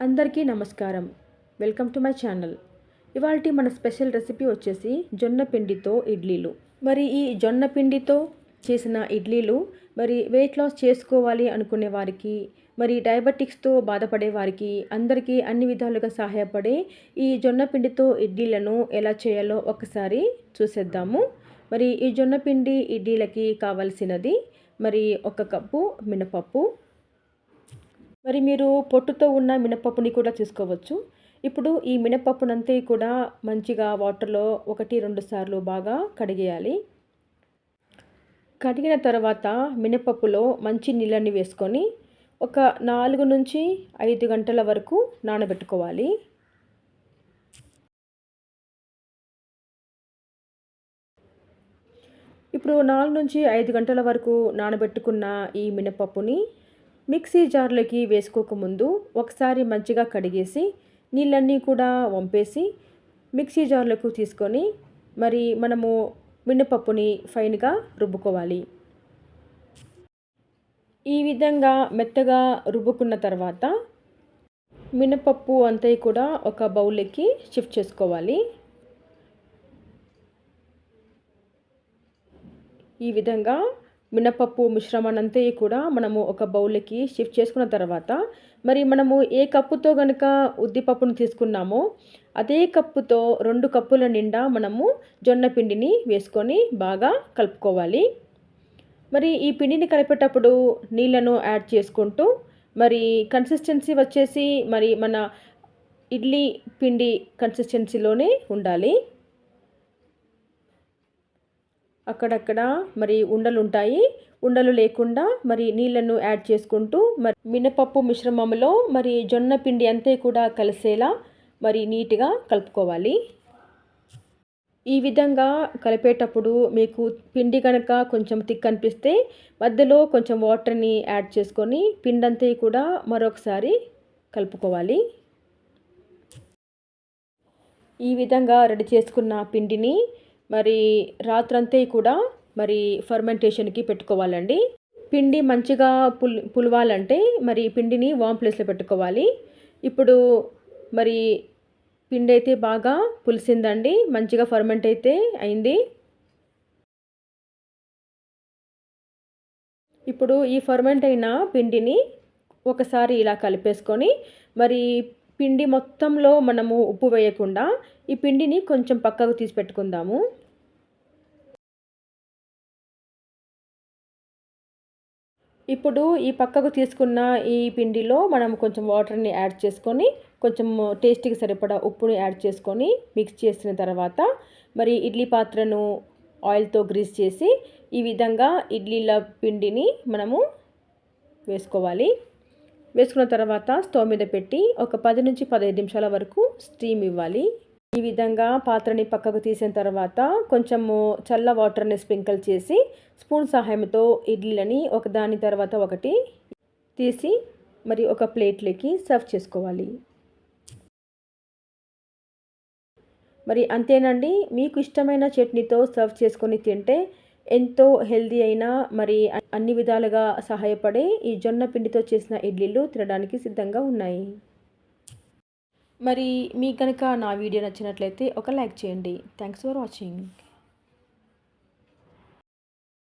అందరికీ నమస్కారం. Welcome to my channel. ఇవాళ మన స్పెషల్ రెసిపీ వచ్చేసి జొన్న పిండితో ఇడ్లీలు. మరి ఈ జొన్న పిండితో చేసిన ఇడ్లీలు మరి వెయిట్ లాస్ చేసుకోవాలి అనుకునే వారికి మరి డయాబెటిక్స్తో బాధపడే వారికి అందరికీ అన్ని విధాలుగా సహాయపడే ఈ జొన్న పిండితో ఇడ్లీలను ఎలా చేయాలో ఒకసారి చూసేద్దాము. మరి ఈ జొన్న పిండి ఇడ్లీలకి కావలసినది మరి ఒక కప్పు మినపప్పు మరి మీరు పొట్టుతో ఉన్న మినపప్పుని కూడా తీసుకోవచ్చు ఇప్పుడు ఈ మినపప్పునంతా కూడా మంచిగా వాటర్లో ఒకటి రెండు సార్లు బాగా కడిగేయాలి. కడిగిన తర్వాత మినపప్పులో మంచి నీళ్ళని వేసుకొని ఒక నాలుగు నుంచి ఐదు గంటల వరకు నానబెట్టుకోవాలి. ఇప్పుడు నాలుగు నుంచి ఐదు గంటల వరకు నానబెట్టుకున్న ఈ మినపప్పుని మిక్సీ జార్లోకి వేసుకోకముందు ఒకసారి మంచిగా కడిగేసి నీళ్ళన్నీ కూడా వంపేసి మిక్సీ జార్లకు తీసుకొని మరి మనము మినపప్పుని ఫైన్గా రుబ్బుకోవాలి. ఈ విధంగా మెత్తగా రుబ్బుకున్న తర్వాత మినపప్పు అంతా కూడా ఒక బౌల్కి షిఫ్ట్ చేసుకోవాలి. ఈ విధంగా మినపప్పు మిశ్రమాన్నంతా కూడా మనము ఒక బౌల్కి షిఫ్ట్ చేసుకున్న తర్వాత మరి మనము ఏ కప్పుతో కనుక ఉద్దిపప్పును తీసుకున్నామో అదే కప్పుతో రెండు కప్పుల నిండా మనము జొన్న పిండిని వేసుకొని బాగా కలుపుకోవాలి. మరి ఈ పిండిని కలిపేటప్పుడు నీళ్ళను యాడ్ చేసుకుంటూ మరి కన్సిస్టెన్సీ వచ్చేసి మరి మన ఇడ్లీ పిండి కన్సిస్టెన్సీలోనే ఉండాలి. అక్కడక్కడ మరి ఉండలు ఉంటాయి ఉండలు లేకుండా మరి నీళ్ళను యాడ్ చేసుకుంటూ మరి మినపప్పు మిశ్రమంలో మరి జొన్న పిండి అంతే కూడా కలిసేలా మరి నీట్గా కలుపుకోవాలి. ఈ విధంగా కలిపేటప్పుడు మీకు పిండి కనుక కొంచెం థిక్ అనిపిస్తే మధ్యలో కొంచెం వాటర్ని యాడ్ చేసుకొని పిండి అంతే కూడా మరొకసారి కలుపుకోవాలి. ఈ విధంగా రెడీ చేసుకున్న పిండిని మరి రాత్రంతా కూడా మరి ఫర్మెంటేషన్కి పెట్టుకోవాలండి. పిండి మంచిగా పుల్ పులవాలంటే మరి పిండిని వామ్ ప్లేస్లో పెట్టుకోవాలి. ఇప్పుడు మరి పిండి అయితే బాగా పులిసిందండి మంచిగా ఫర్మెంట్ అయితే అయింది. ఇప్పుడు ఈ ఫర్మెంట్ అయిన పిండిని ఒకసారి ఇలా కలిపేసుకొని మరి పిండి మొత్తంలో మనము ఉప్పు వేయకుండా ఈ పిండిని కొంచెం పక్కకు తీసి పెట్టుకుందాము. ఇప్పుడు ఈ పక్కకు తీసుకున్న ఈ పిండిలో మనం కొంచెం వాటర్ని యాడ్ చేసుకొని కొంచెం టేస్టీకి సరిపడా ఉప్పుని యాడ్ చేసుకొని మిక్స్ చేసిన తర్వాత మరి ఇడ్లీ పాత్రను ఆయిల్తో గ్రీస్ చేసి ఈ విధంగా ఇడ్లీల పిండిని మనము వేసుకోవాలి. వేసుకున్న తర్వాత స్టవ్ మీద పెట్టి ఒక పది నుంచి పదహైదు నిమిషాల వరకు స్టీమ్ ఇవ్వాలి. ఈ విధంగా పాత్రని పక్కకు తీసిన తర్వాత కొంచెము చల్ల వాటర్ని స్ప్రింకిల్ చేసి స్పూన్ సహాయంతో ఇడ్లీలని ఒకదాని తర్వాత ఒకటి తీసి మరి ఒక ప్లేట్లోకి సర్వ్ చేసుకోవాలి. మరి అంతేనండి. మీకు ఇష్టమైన చట్నీతో సర్వ్ చేసుకొని తింటే ఎంతో హెల్దీ అయిన మరి అన్ని విధాలుగా సహాయపడే ఈ జొన్న పిండితో చేసిన ఇడ్లీలు తినడానికి సిద్ధంగా ఉన్నాయి. మరి మీకు కనుక నా వీడియో నచ్చినట్లయితే ఒక లైక్ చేయండి. Thanks for watching.